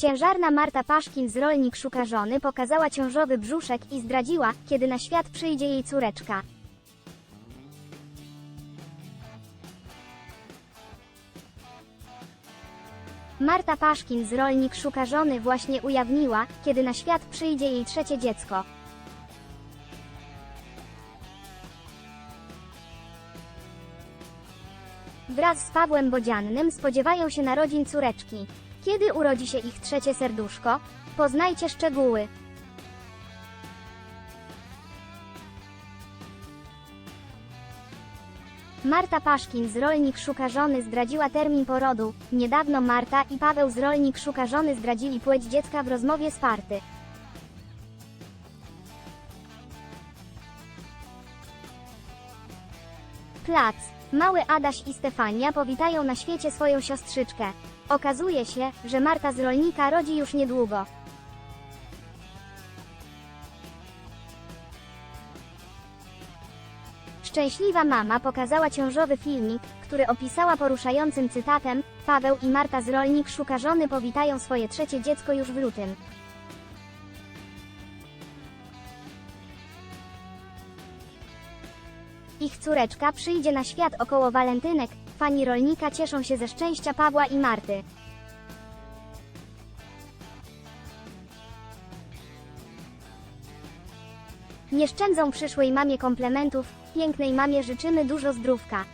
Ciężarna Marta Paszkin z Rolnik Szuka Żony pokazała ciążowy brzuszek i zdradziła, kiedy na świat przyjdzie jej córeczka. Marta Paszkin z Rolnik Szuka Żony właśnie ujawniła, kiedy na świat przyjdzie jej trzecie dziecko. Wraz z Pawłem Bodziannym spodziewają się narodzin córeczki. Kiedy urodzi się ich trzecie serduszko? Poznajcie szczegóły. Marta Paszkin z Rolnik Szuka Żony zdradziła termin porodu. Niedawno Marta i Paweł z Rolnik Szuka Żony zdradzili płeć dziecka w rozmowie z Party. Plac. Mały Adaś i Stefania powitają na świecie swoją siostrzyczkę. Okazuje się, że Marta z rolnika rodzi już niedługo. Szczęśliwa mama pokazała ciążowy filmik, który opisała poruszającym cytatem: Paweł i Marta z rolnik szuka żony powitają swoje trzecie dziecko już w lutym. Ich córeczka przyjdzie na świat około walentynek. Fani rolnika cieszą się ze szczęścia Pawła i Marty. Nie szczędzą przyszłej mamie komplementów, pięknej mamie życzymy dużo zdrówka.